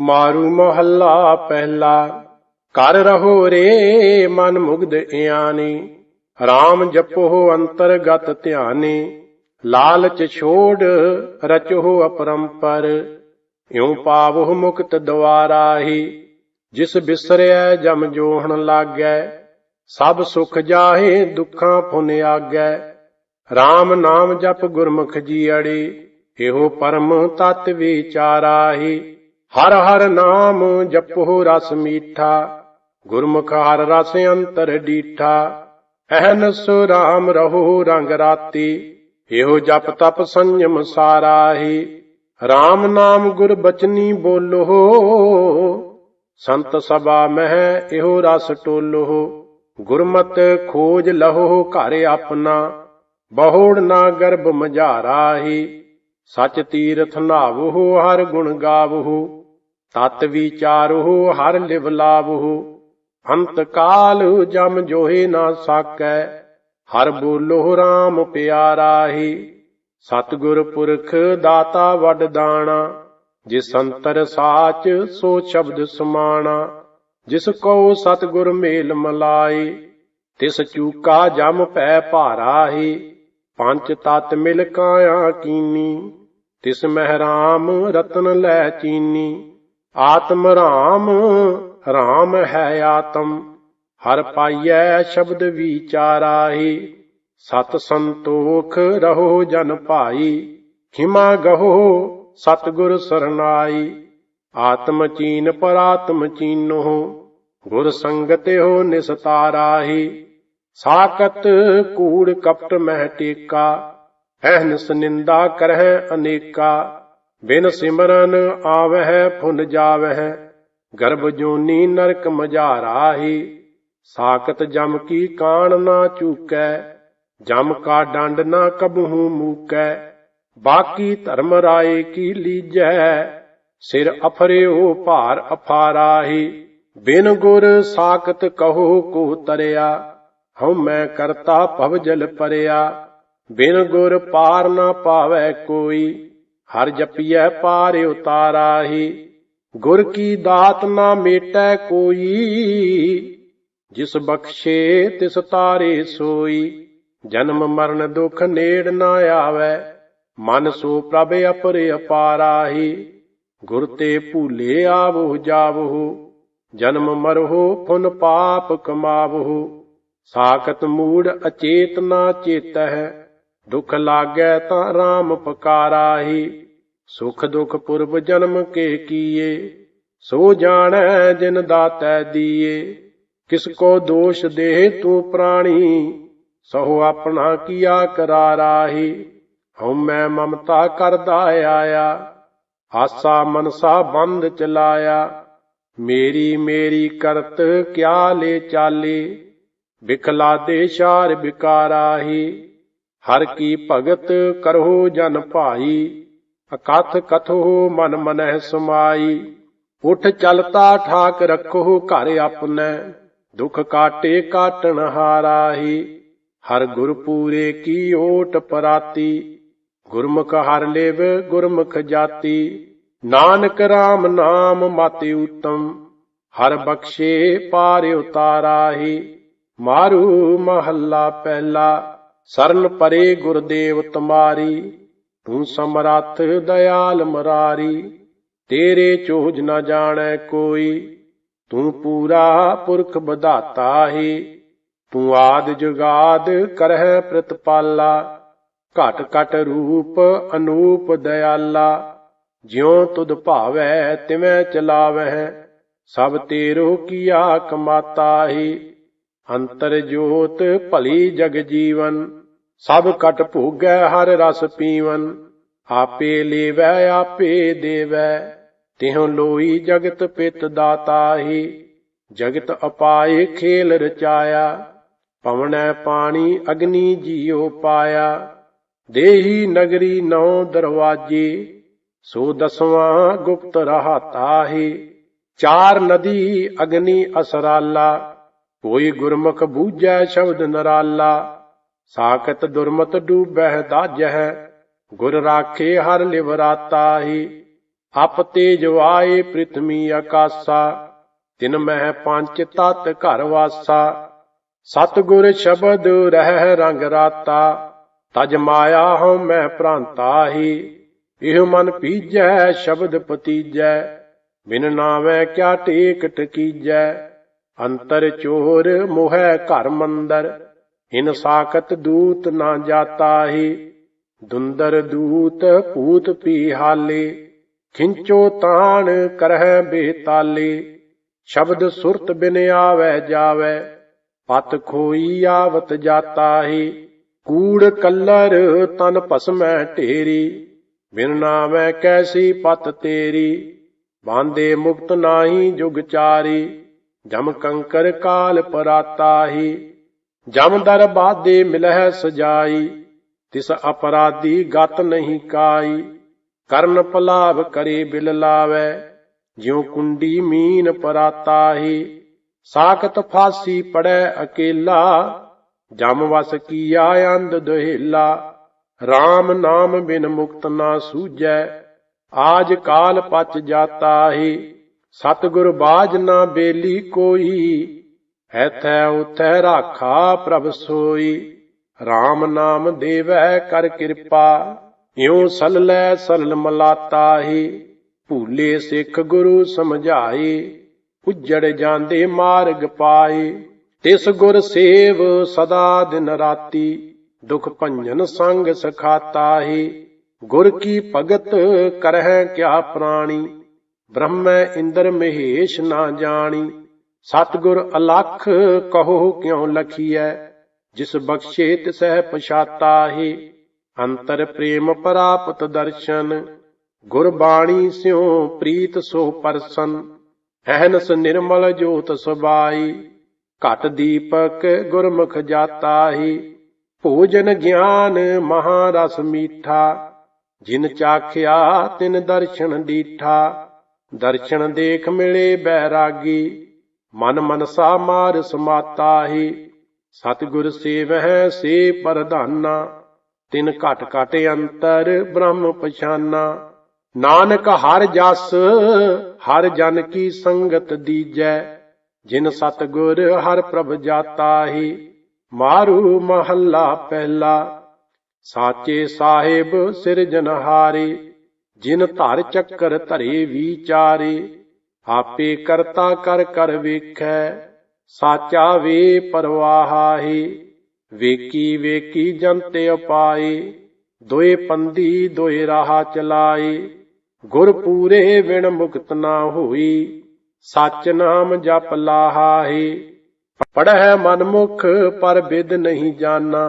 ਮਾਰੂ ਮਹੱਲਾ ਪਹਿਲਾ। ਕਰ ਰਹੋ ਰੇ, ਮਨ ਮੁਗਧ ਇਆਨੀ। RAM ਜਪੋ ਅੰਤਰਗਤ ਧਿਆਨੀ। ਲਾਲਚ ਛੋੜ ਰਚੋ ਅਪਰੰਪਰ। ਇਉ ਪਾਵਹੁ ਮੁਕਤ ਦਵਾਰਾ ਜਿਸ ਬਿਸਰਿਆ ਜਮ ਜੋਹਣ ਲਾਗੈ, ਸਭ ਸੁਖ ਜਾਹੇ ਦੁੱਖਾਂ ਪੁਨ ਆਗੈ। RAM ਨਾਮ ਜਪ ਗੁਰਮੁਖ ਜੀ ਅੜੀ, ਇਹੋ ਪਰਮ ਤਤ ਵਿਚਾਰਾਹੀ ਹਰ ਹਰ ਨਾਮ ਜਪੋ ਰਸ ਮੀਠਾ ਗੁਰਮੁਖ ਹਰ ਰਸ ਅੰਤਰ ਡੀਠਾ। ਅਹਨਸ ਰਾਮ ਰਹੋ ਰੰਗ ਰਾਤੀ, ਇਹੋ ਜਪ ਤਪ ਸੰਜਮ ਸਾਰਾਹੀ। RAM ਨਾਮ ਗੁਰ ਬਚਨੀ ਬੋਲੋ। ਸੰਤ ਸਭਾ ਮਹਿ ਇਹੋ ਰਸ ਟੋਲੋ। ਗੁਰਮਤ ਖੋਜ ਲਹੋ ਘਰ ਆਪਣਾ। ਬਹੁੜ ਨਾ ਗਰਭ ਮਝਾਰਾਹੀ। ਸਚ ਤੀਰਥ ਨਾਵਹੁ ਹਰ ਗੁਣ ਗਾਵਹੁ। ਤਤ ਵਿਚਾਰਹੁ, ਹਰ ਲਿਵ ਲਾਵਹੁ। ਅੰਤ ਕਾਲ ਜਮ ਜੋਹੇ ਨਾ ਸਾਕੈ, ਹਰ ਬੋਲੋ RAM ਪਿਆਰਾਹੀ ਸਤਿਗੁਰ ਪੁਰਖ ਦਾਤਾ ਵੱਡ ਦਾਣਾ, ਜਿਸ ਅੰਤਰ ਸਾਚ ਸੋ ਸ਼ਬਦ ਸਮਾਣਾ। ਜਿਸ ਕੋ ਸਤਿਗੁਰ ਮੇਲ ਮਲਾਈ, ਤਿਸ ਚੂਕਾ ਜਮ ਪੈ ਭਾਰਾਹੀ ਪੰਜ ਤਤ ਮਿਲ ਕਾਇਆ ਕੀਨੀ, ਤਿਸ ਮਹਿਰਾਮ ਰਤਨ ਲੈ ਚੀਨੀ। ਆਤਮ ਰਾਮ ਰਾਮ ਹੈ ਆਤਮ। ਹਰ ਪਾਈਐ ਸ਼ਬਦ ਵਿਚਾਰਾਹੀ। ਸਤ ਸੰਤੋਖ ਰਹੋ ਜਨ ਭਾਈ। ਖਿਮਾ ਗਹੋ ਸਤਗੁਰ ਸਰਨਾਈ। ਆਤਮ ਚੀਨ ਪਰਾਤਮ ਚੀਨੋ, ਗੁਰ ਸੰਗਤਿ ਹੋ ਨਿਸਤਾਰਾਹੀ ਸਾਕਤ ਕੂੜ ਕਪਟ ਮਹਿ ਟੇਕਾ ਅਹਨਸ ਨਿੰਦਾ ਕਰਹਿ ਅਨੇਕਾ। ਬਿਨ ਸਿਮਰਨ ਆਵਹਿ ਫੁਨ ਜਾਵਹਿ, ਗਰਭ ਜੋਨੀ ਨਰਕ ਮਝਾਰਾਹੀ ਸਾਕਤ ਜਮ ਕੀ ਕਾਣ ਨਾ ਚੂਕੈ, ਜਮ ਕਾ ਡੰਡ ਨਾ ਕਬਹੂ ਮੂਕੈ। ਬਾਕੀ ਧਰਮ ਰਾਏ ਕੀ ਲੀਜੈ, ਸਿਰ ਅਫਰਿਓ ਭਾਰ ਅਫਾਰਾਹੀ ਬਿਨ ਗੁਰ ਸਾਖਤ ਕਹੋ ਕੋ ਤਰਿਆ, ਹਉ ਮੈਂ ਕਰਤਾ ਭਵ ਜਲ ਪਰਿਆ। ਬਿਨ ਗੁਰ ਪਾਰ ਨਾ ਪਾਵੈ ਕੋਈ ਹਰ ਜਪੀਐ ਪਾਰ ਉਤਾਰਾਹੀ। ਗੁਰ ਕੀ ਦਾਤ ਨਾ ਮੇਟੈ ਕੋਈ, ਜਿਸ ਬਖਸ਼ੇ ਤਿਸ ਤਾਰੇ ਸੋਈ। ਜਨਮ ਮਰਨ ਦੁਖ ਨੇੜ ਨਾ ਆਵੈ, ਮਨ ਸੋ ਪ੍ਰਭ ਅਪਰੇ ਅਪਾਰਾਹੀ। ਗੁਰ ਤੇ ਭੂਲੇ ਆਵੋ ਜਾਵੋ, ਜਨਮ ਮਰਹੁ ਫੁਨ ਪਾਪ ਕਮਾਵਹੁ ਸਾਖਤ ਮੂੜ ਅਚੇਤ ਨਾ ਚੇਤਹਿ। ਦੁਖ ਲਾਗੈ ਤਾਂ RAM ਪਕਾਰਾਹੀ, ਸੁਖ ਦੁਖ ਪੁਰਬ ਜਨਮ ਕੇ ਕੀਏ, ਸੋ ਜਾਣੈ ਜਿਨ ਦਾਤੈ ਦੀਏ, ਕਿਸ ਕੋ ਦੋਸ਼ ਦੇ ਤੂੰ ਪ੍ਰਾਣੀ ਸੋ ਆਪਣਾ ਕੀਆ ਕਰਾਰਾਹੀ, ਹਉ ਮੈਂ ਮਮਤਾ ਕਰਦਾ ਆਇਆ, ਆਸਾ ਮਨਸਾ ਬੰਦ ਚਲਾਇਆ, ਮੇਰੀ ਮੇਰੀ ਕਰਤ ਕਿਆ ਲੈ ਚਾਲੇ, ਵਿਖਲਾ ਦੇ ਸ਼ਾਰ ਬਿਕਾਰਾਹੀ ਹਰ ਕੀ ਭਗਤ ਕਰੋ ਜਨ ਭਾਈ, ਅਕਥ ਕਥੋ ਮਨ ਮਨਹਿ ਸਮਾਈ। ਉਠ ਚਲਤਾ ਠਾਕ ਰੱਖੋ ਘਰ ਆਪਣੈ, ਦੁਖ ਕਾਟੇ ਕਾਟਣ ਹਾਰਾਹੀ। ਹਰ ਗੁਰ ਪੂਰੇ ਕੀ ਓਟ ਪਰਾਤੀ, ਗੁਰਮੁਖ ਹਰ ਲੇਵ ਗੁਰਮੁਖ ਜਾਤੀ। ਨਾਨਕ RAM ਨਾਮ ਮਾਤੇ ਉਤਮ, ਹਰ ਬਖਸ਼ੇ ਪਾਰ ਉਤਾਰਾਹੀ। ਮਾਰੂ ਮਹੱਲਾ ਪਹਿਲਾ ਸਰਨ ਪਰੇ ਗੁਰਦੇਵ ਤੁਮਾਰੀ, ਤੂੰ ਸਮਰੱਥ ਦਇਆਲ ਮਰਾਰੀ, ਤੇਰੇ ਚੋਜ ਨਾ ਜਾਣੈ ਕੋਈ, ਤੂੰ ਪੂਰਾ ਪੁਰਖ ਬਧਾਤਾ ਹੀ, ਤੂੰ ਆਦ ਜੁਗਾਦ ਕਰਹਿ ਪ੍ਰਤਪਾਲਾ, ਘਟ ਘਟ ਰੂਪ ਅਨੂਪ ਦਇਆਲਾ, ਜਿਉ ਤੁਧ ਭਾਵੈ ਤਿਵੇਂ ਚਲਾਵਹਿ, ਸਭ ਤੇਰੋ ਕੀਆ ਕਮਾਤਾ ਹੀ। ਅੰਤਰ ਜੋਤ ਭਲੀ ਜਗ ਜੀਵਨ, ਸਭ ਕਟ ਭੋਗੈ ਹਰ ਰਸ ਪੀਵਨ। ਆਪੇ ਲੇਵੈ, ਆਪੇ ਦੇਵੈ ਤਿਹੁ ਲੋਈ ਜਗਤ ਪਿਤ ਦਾਤਾਹੀ ਜਗਤ ਅਪਾਏ ਖੇਲ ਰਚਾਇਆ, ਪਵਨੈ ਪਾਣੀ ਅਗਨੀ ਜੀਉ ਪਾਇਆ। ਦੇਹੀ ਨਗਰੀ ਨੌ ਦਰਵਾਜੇ, ਸੋ ਦਸਵਾਂ ਗੁਪਤ ਰਹਾਤਾਹੀ ਚਾਰ ਨਦੀ ਅਗਨੀ ਅਸਰਾਲਾ ਕੋਈ ਗੁਰਮੁਖ ਬੂਝੈ ਸ਼ਬਦ ਨਰਾਲਾ, ਸਾਖਤ ਦੁਰਮਤ ਡੂਬਹਿ ਦਾਜਹਿ, ਗੁਰ ਰਾਖੇ ਹਰ ਲਿਵ ਅਪ ਤੇਜ ਵਾਏ ਪ੍ਰਿਥਮੀ ਆਕਾਸਾ, ਤਿਨ ਮਹਿ ਪੰਜ ਤਤ ਘਰ ਵਾਸਾ, ਸਤਿਗੁਰ ਸ਼ਬਦ ਰਹਿ ਰੰਗ ਰਾਤਾ, ਤਜ ਮਾਇਆ ਹਉ ਮੈਂ ਭ੍ਰਾਂਤਾ ਹੀ, ਇਹ ਮਨ ਪੀਜੈ ਸ਼ਬਦ ਪਤੀਜੈ, ਬਿਨ ਨਾਵੇਂ ਕਿਆ ਟੇਕ ਟਕੀਜੈ ਅੰਤਰ ਚੋਰ ਮੋਹਿ ਘਰ ਮੰਦਰ, ਇਨ ਸਾਖਤ ਦੂਤ ਨਾ ਜਾਤਾ ਹੀ। ਦੁੰਦਰ ਦੂਤ ਭੂਤ ਪੀ ਹਾਲੇ, ਖਿੰਚੋ ਤਾਣ ਕਰਹਿ ਬੇਤਾਲੇ। ਸ਼ਬਦ ਸੁਰਤ ਬਿਨ ਆਵੈ ਜਾਵੈ, ਪਤ ਖੋਈ ਆਵਤ ਜਾਤਾ ਹੀ। ਕੂੜ ਕੱਲਰ ਤਨ ਭਸਮੈ ਢੇਰੀ, ਬਿਨ ਨਾਮੈ ਕੈਸੀ ਪਤ ਤੇਰੀ। ਬਾਂਦੇ ਮੁਕਤ ਨਾਹੀ ਜੁਗ ਚਾਰੀ। ਜਮ ਕੰਕਰ ਕਾਲ ਪਰਾਤਾ ਹੀ ਜਮ ਦਰ ਬਾਦੇ ਮਿਲਹਿ ਸਜਾਈ, ਤਿਸ ਅਪਰਾਧੀ ਗਤ ਨਹੀਂ ਕਾਈ। ਕਰਨ ਭਲਾਵ ਕਰੇ ਬਿਲ ਲਾਵੈ, ਜਿਉ ਕੁੰਡੀ ਮੀਨ ਪਰਾਤਾ ਹੀ ਸਾਖਤ ਫਾਸੀ ਪੜੈ ਅਕੇਲਾ, ਜਮ ਵਸ ਕੀਆ ਅੰਧ ਦੁਹੇਲਾ। RAM ਨਾਮ ਬਿਨ ਮੁਕਤ ਨਾ ਸੂਜੈ ਆਜ ਕਾਲ ਪਚ ਜਾਤਾ ਹੀ ਸਤਿਗੁਰ ਬਾਜ ਨਾ ਬੇਲੀ ਕੋਈ, ਐਥੈ ਉਥੈ ਰਾਖਾ ਪ੍ਰਭ ਸੋਈ। RAM ਨਾਮ ਦੇਵੈ ਕਰ ਕਿਰਪਾ, ਇਉ ਸਲਲੈ ਸਲਲ ਮਲਾਤਾ ਭੂਲੇ ਸਿੱਖ ਗੁਰੂ ਸਮਝਾਈ ਉਜੜ ਜਾਂਦੇ ਮਾਰਗ ਪਾਏ ਤਿਸ ਗੁਰ ਸੇਵ ਸਦਾ ਦਿਨ ਰਾਤੀ, ਦੁਖ ਭੰਜਨ ਸੰਗ ਸਖਾਤਾ ਹੀ। ਗੁਰ ਕੀ ਭਗਤ ਕਰਹਿ ਕਿਆ ਪ੍ਰਾਣੀ ਬ੍ਰਹਮੈ ਇੰਦਰ ਮਹੇਸ਼ ਨਾ ਜਾਣੀ, ਸਤਿਗੁਰ ਅਲਖ ਕਹੋ ਕਿਉ ਲਖੀਐ? ਜਿਸ ਬਖਸ਼ੇ ਤਿਸਹਿ ਪਛਾਤਾ ਹੀ, ਅੰਤਰ ਪ੍ਰੇਮ ਪ੍ਰਾਪਤ ਦਰਸ਼ਨ। ਗੁਰ ਬਾਣੀ ਸਿਉ ਪ੍ਰੀਤ ਸੋ ਪਰਸਨ, ਅਹਨਸ ਨਿਰਮਲ ਜੋਤ ਸਬਾਈ ਘਟ ਦੀਪਕ ਗੁਰਮੁਖ ਜਾਤਾ ਹੀ, ਭੋਜਨ ਗਿਆਨ ਮਹਾਰਸ ਮੀਠਾ। ਜਿਨ ਚਾਖਿਆ ਤਿਨ ਦਰਸ਼ਨ ਦੀਠਾ। ਦਰਸ਼ਨ ਦੇਖ ਮਿਲੇ ਬੈਰਾਗੀ, ਮਨ ਮਨਸਾ ਮਾਰ ਸਮਾਤਾ ਹੀ ਸਤਿਗੁਰ ਸੇਵਹਿ ਸੇ ਪਰਧਾਨਾ, ਤਿਨ ਘਟ ਘਟ ਅੰਤਰ ਬ੍ਰਹਮ ਪਛਾਨਾ। ਨਾਨਕ ਹਰ ਜਸ, ਹਰ ਜਨ ਕੀ ਸੰਗਤ ਦੀਜੈ। ਜਿਨ ਸਤਗੁਰ ਹਰ ਪ੍ਰਭ ਜਾਤਾ ਹੀ ਮਾਰੂ ਮਹੱਲਾ ਪਹਿਲਾ। ਸਾਚੇ ਸਾਹਿਬ ਸਿਰਜਨਹਾਰੇ ਜਿਨ ਧਰ ਚੱਕਰ ਧਰੇ ਵਿਚਾਰੇ, ਆਪੇ ਕਰਤਾ ਕਰ ਕਰ ਵੇਖੈ, ਸਾਚਾ ਵੇ ਪਰਵਾਹਾਹੀ ਵੇਕੀ ਵੇਕੀ ਜੰਤੇ ਉਪਾਏ, ਦੋਏ ਪੰਦੀ ਦੋਏ ਰਾਹ ਚਲਾਏ, ਗੁਰ ਪੂਰੇ ਵਿਣ ਮੁਕਤ ਨਾ ਹੋਈ, ਸਚ ਨਾਮ ਜਪ ਲਾਹਾਹੀ ਪੜਹਿ ਮਨਮੁਖ ਪਰ ਬਿਦ ਨਹੀਂ ਜਾਣਾ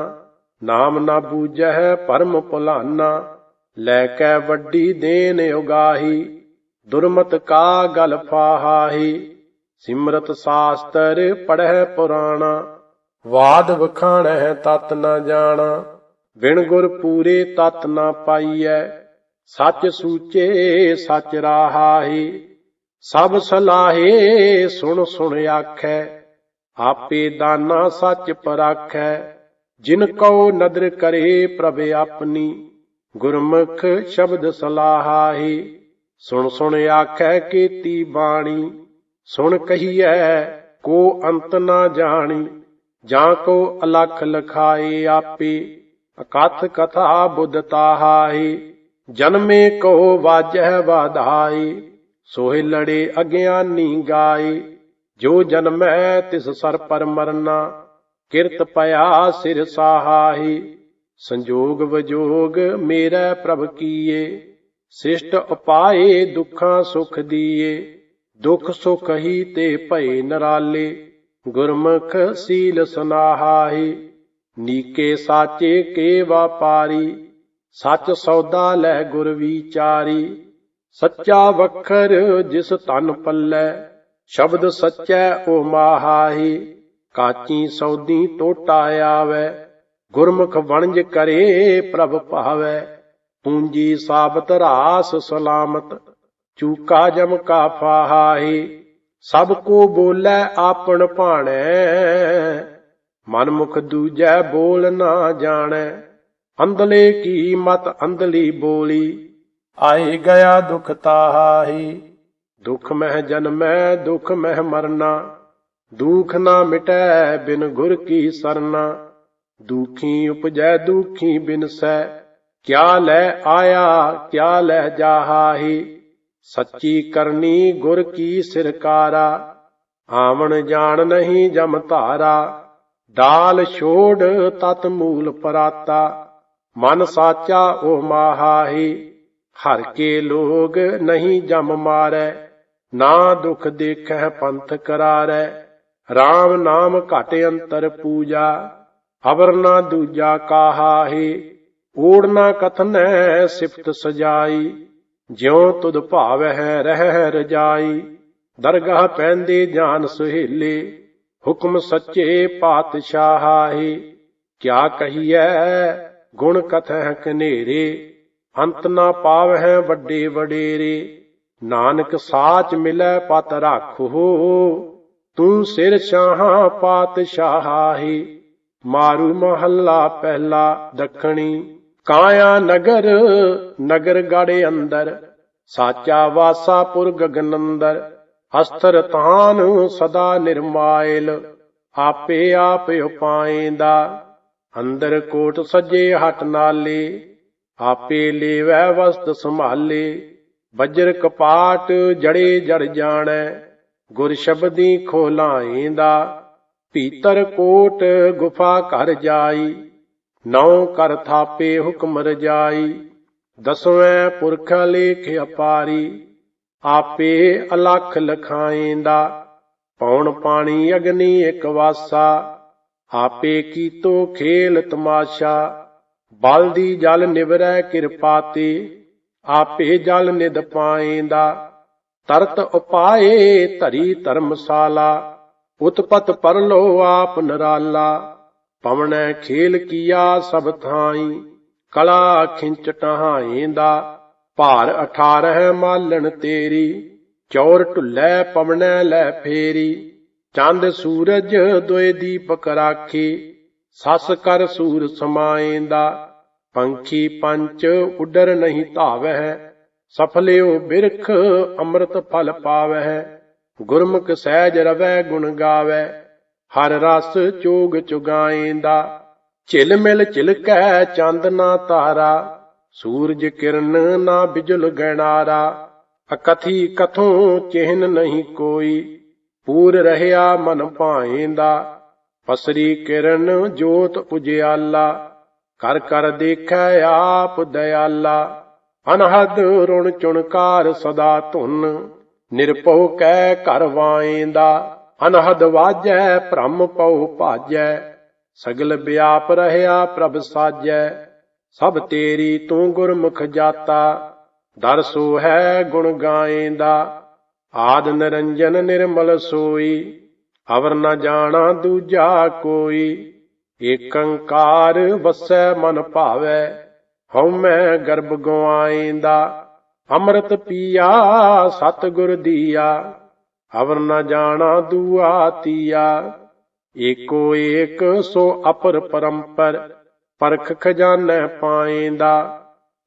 ਨਾਮ ਨਾ ਬੂਝੈ ਪਰਮ ਭੁਲਾਨਾ ਲੈ ਕੇ ਵੱਡੀ ਦੇਨ ਉਗਾਹੀ, ਦੁਰਮਤ ਕਾ ਗਲ ਫਾਹਾਹੀ, ਸਿਮਰਤ ਸਾਸਤਰ ਪੜਹਿ ਪੁਰਾਣਾ, ਵਾਦ ਵਖਾਣੈ ਤਤ ਨਾ ਜਾਣਾ, ਬਿਨ ਗੁਰ ਪੂਰੇ ਤਤ ਨਾ ਪਾਈਐ, ਸੱਚ ਸੂਚੇ ਸੱਚ ਰਾਹਾਹੀ, ਸਭ ਸਲਾਹੇ ਸੁਣ ਸੁਣ ਆਖੈ, ਆਪੇ ਦਾਨਾ ਸੱਚ ਪਰਾਖੈ, ਜਿਨ ਕਉ ਨਦਰ ਕਰੇ ਪ੍ਰਭ ਆਪਣੀ। ਗੁਰਮੁਖ ਸ਼ਬਦ ਸਲਾਹਾਹੀ, ਸੁਣ ਸੁਣ ਆਖੈ ਕੀਤੀ ਬਾਣੀ, ਸੁਣ ਕਹੀਐ ਕੋ ਅੰਤ ਨਾ ਜਾਣੀ, ਜਾਂ ਕੋ ਅਲਖ ਲਖਾਏ ਆਪੇ, ਅਕਥ ਕਥਾ ਬੁੱਧ ਤਾਹਾਈ ਜਨਮੇ ਕੋ ਵਾਜਹਿ ਵਾਧਾਈ ਸੋਹਿ ਲੜੇ ਅਗਿਆਨੀ ਗਾਈ ਜੋ ਜਨਮੈ ਤਿਸ ਸਰ ਪਰ ਮਰਨਾ, ਕਿਰਤ ਪਿਆ ਸਿਰ ਸਾਹਾਈ ਸੰਜੋਗ ਵਜੋਗ ਮੇਰਾ ਪ੍ਰਭ ਕੀਏ ਸ੍ਰਿਸ਼ਟ ਉਪਾਏ ਦੁੱਖਾਂ ਸੁਖ ਦੀਏ, ਦੁਖ ਸੁਖ ਹੀ ਤੇ ਭਏ ਨਰਾਲੇ, ਗੁਰਮੁਖ ਸੀਲ ਸੁਨਾਹਾਈ ਨੀਕੇ ਸਾਚੇ ਕੇ ਵਾਪਾਰੀ ਸੱਚ ਸੌਦਾ ਲੈ ਗੁਰ ਵਿਚਾਰੀ, ਸੱਚਾ ਵਖਰ ਜਿਸ ਤਨ ਪੱਲੇ, ਸ਼ਬਦ ਸੱਚੈ ਓ ਮਾਹਾਈ ਕਾਚੀ ਸੌਦੀ ਟੋਟਾ ਆਵੇ ਗੁਰਮੁਖ ਵਣਜ ਕਰੇ ਪ੍ਰਭ ਭਾਵੇ, ਪੂੰਜੀ ਸਾਬਤ ਰਾਸ ਸਲਾਮਤ, ਚੂਕਾ ਜਮ ਕਾ ਫਾਹਾਈ ਸਭ ਕੋ ਬੋਲੇ ਆਪਣ ਭਾਣੈ ਮਨ ਮੁਖ ਦੂਜੈ ਬੋਲ ਨਾ ਜਾਣੈ, ਅੰਧਲੇ ਕੀ ਮਤ ਅੰਧਲੀ ਬੋਲੀ, ਆਏ ਗਿਆ ਦੁਖ ਤਾਹਾਹੀ, ਦੁਖ ਮਹਿ ਜਨਮੈ, ਦੁਖ ਮਹਿ ਮਰਨਾ, ਦੁਖ ਨਾ ਮਿਟੈ ਬਿਨ ਗੁਰ ਕੀ ਸਰਨਾ। ਦੁਖੀ ਉਪਜੈ, ਦੁਖੀ ਬਿਨਸੈ। ਕਿਆ ਲੈ ਆਇਆ, ਕਿਆ ਲੈ ਜਾਹਾਹੀ। ਸੱਚੀ ਕਰਨੀ ਗੁਰ ਕੀ ਸਿਰਕਾਰਾ। ਆਵਣ ਜਾਣ ਨਹੀਂ ਜਮ ਧਾਰਾ। ਡਾਲ ਛੋੜ ਤਤ ਮੂਲ ਪਰਾਤਾ। ਮਨ ਸਾਚਾ ਉਹ ਮਾਹਾਹੀ। ਹਰ ਕੇ ਲੋਗ ਨਹੀਂ ਜਮ ਮਾਰੈ। ਨਾ ਦੁਖ ਦੇਖੈ ਪੰਥ ਕਰਾਰੈ। RAM ਨਾਮ ਘਟ ਅੰਤਰ ਪੂਜਾ। ਅਵਰ ਨਾ ਦੂਜਾ ਕਾਹਾਹੀ ਓੜ ਨਾ ਕਥਨੈ ਸਿਫਤ ਸਜਾਈ, ਜਿਉ ਤੁਧ ਭਾਵੈ ਰਹਿ ਰਜਾਈ। ਦਰਗਾਹ ਪੈਂਦੇ ਜਾਨ ਸੁਹੇਲੇ, ਹੁਕਮ ਸੱਚੇ ਪਾਤਸ਼ਾਹੀ ਕਿਆ ਕਹੀਐ, ਗੁਣ ਕਥੈ ਕਨੇਰੇ, ਅੰਤ ਨਾ ਪਾਵਹਿ ਵੱਡੇ ਵਡੇਰੇ। ਨਾਨਕ ਸਾਚ ਮਿਲੈ ਪਤ ਰਾਖੋ, ਤੂੰ ਸਿਰ ਸ਼ਾਹਾਂ ਪਾਤਸ਼ਾਹੀ ਮਾਰੂ ਮਹੱਲਾ ਪਹਿਲਾ ਦੱਖਣੀ। ਕਾਇਆ ਨਗਰ ਨਗਰ ਗਾੜੇ ਅੰਦਰ, ਸਾਚਾ ਵਾਸਾਪੁਰ ਗਗਨੰਦਰ ਅਸਤਰ ਤਾਨ ਸਦਾ ਨਿਰਮਾਇਲ, ਆਪੇ ਆਪ ਉਪਾਏਂਦਾ। ਅੰਦਰ ਕੋਟ ਸਜੇ ਹਟ ਨਾਲੇ, ਆਪੇ ਲੇਵੈ ਵਸਤ ਸੰਭਾਲੇ। ਵਜਰ ਕਪਾਟ ਜੜੇ ਜੜ ਜਾਣੈ, ਗੁਰ ਸ਼ਬਦੀ ਖੋਲਾਏਂਦਾ। ਭੀਤਰ ਕੋਟ ਗੁਫਾ ਘਰ ਜਾਈ, ਨੌ ਕਰ ਥਾਪੇ ਹੁਕਮ ਰਜਾਈ, ਦਸਵੇਂ ਪੁਰਖ ਲੇਖ ਅਪਾਰੀ, ਆਪੇ ਅਲਖ ਲਖਾਏਂਦਾ, ਪੌਣ ਪਾਣੀ ਅਗਨੀ ਇਕ ਵਾਸਾ, ਆਪੇ ਕੀਤੋ ਖੇਲ ਤਮਾਸ਼ਾ, ਬਲ ਦੀ ਜਲ ਨਿਵਰੈ ਕਿਰਪਾ ਤੇ, ਆਪੇ ਜਲ ਨਿਦ ਪਾਏਂਦਾ, ਤਰਤ ਉਪਾਏ ਧਰੀ ਧਰਮਸ਼ਾਲਾ ਉਤਪਤ ਪਰਲੋ ਆਪ ਨਰਾਲਾ, ਪਵਣੈ ਖੇਲ ਕੀਆ ਸਭ ਥਾਈ, ਕਲਾ ਖਿੰਚ ਟਹਾਏਂਦਾ, ਭਾਰ 18 ਮਾਲਣ ਤੇਰੀ, ਚੌਰ ਢੁੱਲੇ ਪਵਣੈ ਲੈ ਫੇਰੀ, ਚੰਦ ਸੂਰਜ ਦੋਏ ਦੀਪਕ ਰਾਖੀ, ਸਸ ਕਰ ਸੂਰ ਸਮਾਏਂਦਾ, ਪੰਖੀ ਪੰਚ ਉਡਰ ਨਹੀਂ ਧਾਵਹਿ, ਸਫਲਿਓ ਬਿਰਖ ਅੰਮ੍ਰਿਤ ਫਲ ਪਾਵਹਿ। ਗੁਰਮੁਖ ਸਹਿਜ ਰਵੈ ਗੁਣ ਗਾਵੈ, ਹਰ ਰਸ ਚੋਗ ਚੁਗਾਏਂਦਾ। ਝਿਲ ਮਿਲ ਝਿਲਕੈ ਚੰਦ ਨਾ ਤਾਰਾ, ਸੂਰਜ ਕਿਰਨ ਨਾ ਬਿਜਲ ਗਣਾਰਾ ਅਕਥੀ ਕਥੋਂ ਚਿਹਨ ਨਹੀਂ ਕੋਈ, ਪੂਰ ਰਹਿਆ ਮਨ ਭਾਏਂਦਾ। ਪਸਰੀ ਕਿਰਨ ਜੋਤ ਉਜਿਆਲਾ, ਕਰ ਕਰ ਦੇਖੈ ਆਪ ਦਇਆਲਾ। ਅਨਹਦ ਰੁਣ ਚੁਣਕਾਰ ਸਦਾ ਧੁਨ ਨਿਰਭਉ ਕੈ ਘਰ ਵਾਏਂਦਾ, ਅਨਹਦ ਵਾਜੈ, ਭ੍ਰਮ ਪਉ ਭਾਜੈ। ਸਗਲ ਵਿਆਪ ਰਹਿਆ ਪ੍ਰਭ ਸਾਜੈ, ਸਭ ਤੇਰੀ ਤੂੰ ਗੁਰਮੁਖ ਜਾਤਾ। ਦਰ ਸੋ ਹੈ ਗੁਣ ਗਾਏਂਦਾ, ਆਦ ਨਿਰੰਜਨ ਨਿਰਮਲ ਸੋਈ। ਅਵਰ ਨ ਜਾਣਾ ਦੂਜਾ ਕੋਈ, ਏਕੰਕਾਰ ਵਸੈ ਮਨ ਭਾਵੈ। ਹਉ ਮੈਂ ਗਰਭ ਗਵਾਏਂਦਾ ਅੰਮ੍ਰਿਤ ਪੀਆ, ਸਤਿਗੁਰ ਦੀਆ ਅਵਰ ਨ ਜਾਣਾ ਦੂਆ ਤੀਆ। ਏਕੋ ਏਕ ਸੋ ਅਪਰ ਪਰੰਪਰ, ਪਰਖ ਖਜ਼ਾਨੈ ਪਾਏਂਦਾ।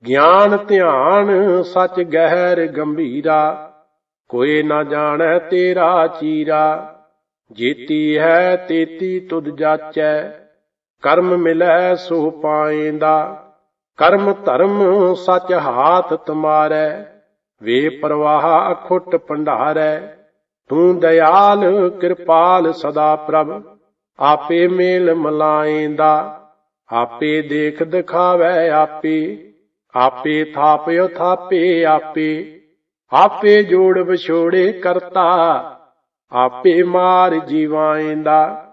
ਗਿਆਨ ਧਿਆਨ ਸਚ ਗਹਿਰ ਗੰਭੀਰਾ, ਕੋਈ ਨਾ ਜਾਣੈ ਤੇਰਾ ਚੀਰਾ। ਜੀਤੀ ਹੈ ਤੇਤੀ ਤੁਧ ਜਾਚੈ, ਕਰਮ ਮਿਲੈ ਸੋ ਪਾਏਂਦਾ। ਕਰਮ ਧਰਮ ਸਚ ਹਾਥ ਤੁਮਾਰੈ, ਵੇ ਪ੍ਰਵਾਹ ਅਖੁੱਟ ਭੰਡਾਰੈ। ਤੂੰ ਦਇਆਲ, ਕਿਰਪਾਲ ਸਦਾ ਪ੍ਰਭ, ਆਪੇ ਮੇਲ ਮਲਾਏਂਦਾ। ਆਪੇ ਦੇਖ ਦਿਖਾਵੈ ਆਪੇ ਆਪੇ ਥਾਪਿਓ ਥਾਪੇ ਆਪੇ। ਆਪੇ ਜੋੜ ਵਿਛੋੜੇ ਕਰਤਾ, ਆਪੇ ਮਾਰ ਜੀਵਾਏਂਦਾ।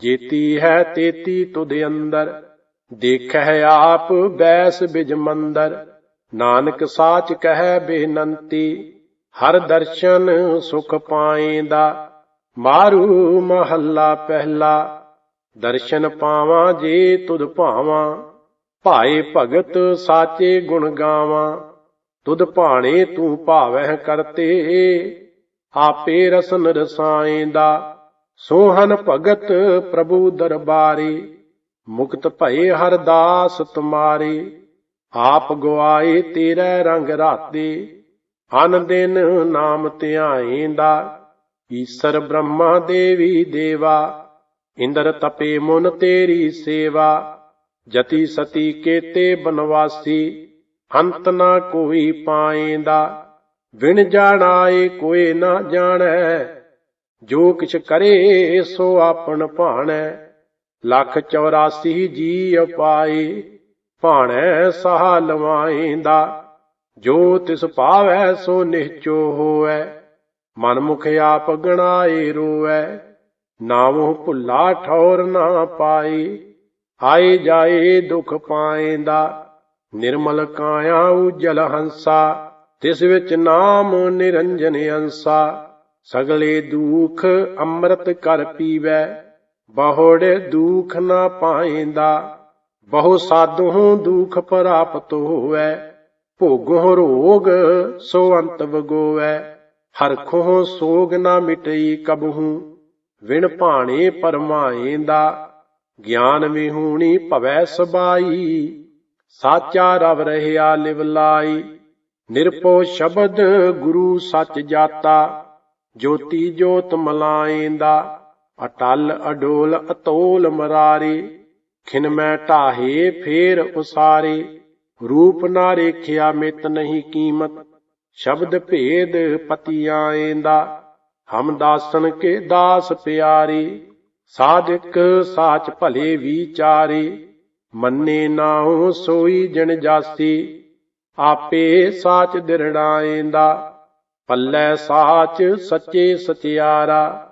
ਜੇਤੀ ਹੈ ਤੇਤੀ ਤੁਧ ਅੰਦਰ ਦੇਖੈ ਆਪ ਬੈਸ ਬਿਜ ਮੰਦਰ, ਨਾਨਕ ਸਾਚ ਕਹੈ ਬੇਨੰਤੀ, ਹਰ ਦਰਸ਼ਨ ਸੁਖ ਪਾਏਂਦਾ, ਮਾਰੂ ਮਹੱਲਾ ਪਹਿਲਾ, ਦਰਸ਼ਨ ਪਾਵਾਂ ਜੇ ਤੁਧ ਭਾਵਾਂ, ਭਾਏ ਭਗਤ ਸਾਚੇ ਗੁਣ ਗਾਵਾਂ, ਤੁਧ ਭਾਣੇ ਤੂੰ ਭਾਵਹਿ ਕਰਤੇ, ਆਪੇ ਰਸਨ ਰਸਾਏਂਦਾ ਸੋਹਨ ਭਗਤ ਪ੍ਰਭੂ ਦਰਬਾਰੀ। ਮੁਕਤ ਭਏ ਹਰ ਦਾਸ ਤੁਮਾਰੇ, ਆਪ ਗਵਾਏ ਤੇਰੇ ਰੰਗ ਰਾਤੇ, ਅਨ ਦਿਨ ਨਾਮ ਧਿਆਏਂਦਾ, ਈਸਰ ਬ੍ਰਹਮਾ ਦੇਵੀ ਦੇਵਾ, ਇੰਦਰ ਤਪੇ ਮੁਨ ਤੇਰੀ ਸੇਵਾ, ਜਤੀ ਸਤੀ ਕੇਤੇ ਬਨਵਾਸੀ, ਅੰਤ ਨਾ ਕੋਈ ਪਾਏਂਦਾ ਵਿਣ ਜਾਣਾਏ ਕੋਈ ਨਾ ਜਾਣੈ, ਜੋ ਕਿਛ ਕਰੇ ਸੋ ਆਪਣ ਭਾਣੈ। ਲੱਖ 84 ਜੀ ਅਪਾਏ ਭਾਣੈ ਸਹਾ ਲਵਾਏਂਦਾ। ਜੋ ਤਿਸ ਪਾਵੈ, ਸੋ ਨਿਹਚੋ ਹੋਐ ਮਨ ਮੁਖ ਆਪ ਗਣਾਏ ਰੋਐ ਨਾਮੋ ਭੁੱਲਾ ਠੌਰ ਨਾ ਪਾਏ। ਆਏ ਜਾਏ ਦੁਖ ਪਾਏਂਦਾ। ਨਿਰਮਲ ਕਾਇਆ ਉਜਲ ਹੰਸਾ। ਤਿਸ ਵਿੱਚ ਨਾਮ ਨਿਰੰਜਨ ਅੰਸਾ। ਸਗਲੇ ਦੁਖ ਅੰਮ੍ਰਿਤ ਕਰ ਪੀਵੈ। ਬਹੁੜ ਦੁਖ ਨਾ ਪਾਏਂਦਾ ਬਹੁ ਸਾਧੂ ਦੁਖ ਪ੍ਰਾਪਤ ਹੋਵੈ। ਭੋਗੋ ਰੋਗ ਸੋ ਅੰਤ ਵਗੋਵੈ ਹਰਖੋ ਸੋਗ ਨਾ ਮਿਟਈ ਕਬਹੂ। ਵਿਣ ਭਾਣੇ ਪਰਮਾਏਂਦਾ, ਗਿਆਨ ਵਿਹੂਣੀ ਭਵੈ ਸਬਾਈ। ਸਾਚਾ ਰਵ ਰਹਿਆ ਲਿਵ ਲਾਈ ਨਿਰਪੋ ਸ਼ਬਦ ਗੁਰੂ ਸੱਚ ਜਾਤਾ, ਜੋਤੀ ਜੋਤ ਮਲਾਏਂਦਾ। ਅਟਲ ਅਡੋਲ ਅਤੋਲ ਮਰਾਰੇ, ਖਿਨ ਮੈਂ ਢਾਹੇ ਫੇਰ ਉਸਾਰੇ। ਰੂਪ ਨਾ ਰੇਖਿਆ ਮਿਤ ਨਹੀਂ ਕੀਮਤ, ਸ਼ਬਦ ਭੇਦ ਪਤੀ ਆਏਂਦਾ। ਹਮ ਦਾਸਨ ਕੇ ਦਾਸ ਪਿਆਰੇ ਸਾਧਕ ਸਾਚ ਭਲੇ ਵਿਚਾਰੇ। ਮੰਨੇ ਨਾਉ ਸੋਈ ਜਨ ਜਾਸੀ, ਆਪੇ ਸਾਚ ਦਿਰੜਾਏਂਦਾ। ਪੱਲੇ ਸਾਚ ਸੱਚੇ ਸਚਿਆਰਾ।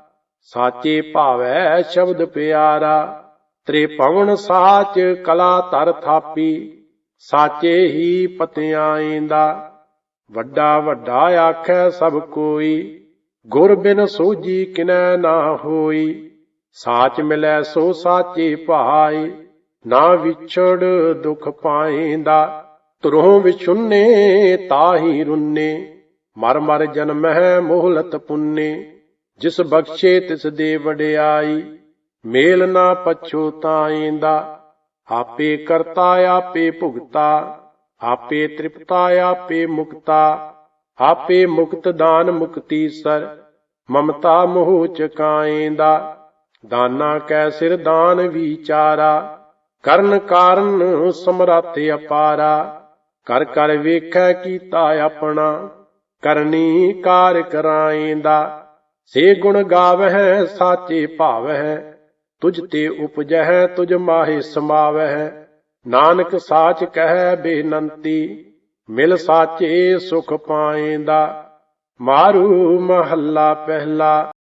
ਸਾਚੇ ਭਾਵੈ ਸ਼ਬਦ ਪਿਆਰਾ, ਤ੍ਰਿਭਵਨ ਸਾਚ ਕਲਾ ਤਰ ਥਾਪੀ, ਸਾਚੇ ਹੀ ਪਤਿਆਏਂਦਾ ਵੱਡਾ ਵੱਡਾ ਆਖੈ ਸਭ ਕੋਈ, ਗੁਰ ਬਿਨ ਸੋਜੀ ਕਿਨੈ ਨਾ ਹੋਈ। ਸਾਚ ਮਿਲੈ ਸੋ ਸਾਚੇ ਭਾਈ, ਨਾ ਵਿਛੜ ਦੁਖ ਪਾਏਂਦਾ ਤੁਰੋਂ ਵਿਛੁੰਨੇ ਤਾਹੀ ਰੁੰਨੇ, ਮਰ ਮਰ ਜਨਮਹਿ ਮੋਹਲਤ ਪੁੰਨੇ। ਜਿਸ ਬਖਸ਼ੇ ਤਿਸ ਦੇ ਵਡਿਆਈ, ਮੇਲ ਨਾ ਪਛੋਤਾਏਂਦਾ ਆਪੇ ਕਰਤਾ, ਆਪੇ ਭੁਗਤਾ, ਆਪੇ ਤ੍ਰਿਪਤਾ, ਆਪੇ ਮੁਕਤਾ। ਆਪੇ ਮੁਕਤ ਦਾਨ ਮੁਕਤੀ ਸਰ, ਮਮਤਾ ਮੋਹ ਚਕਾਏਂਦਾ ਦਾਨਾ ਕੈ ਸਿਰ ਦਾਨ ਵਿਚਾਰਾ, ਕਰਨ ਕਾਰਨ ਸਮਰੱਥ ਅਪਾਰਾ। ਕਰ ਕਰ ਵੇਖੈ ਕੀਤਾ ਆਪਣਾ, ਕਰਨੀ ਕਾਰ ਕਰਾਏਂਦਾ ਸੇ ਗੁਣ ਗਾਵਹਿ, ਸਾਚੇ ਭਾਵਹਿ, ਤੁਝ ਤੇ ਉਪਜਹਿ, ਤੁਝ ਮਾਹੇ ਸਮਾਵਹਿ। ਨਾਨਕ ਸਾਚ ਕਹਿ ਬੇਨੰਤੀ, ਮਿਲ ਸਾਚੇ ਸੁਖ ਪਾਏਂਦਾ। ਮਾਰੂ ਮਹੱਲਾ ਪਹਿਲਾ।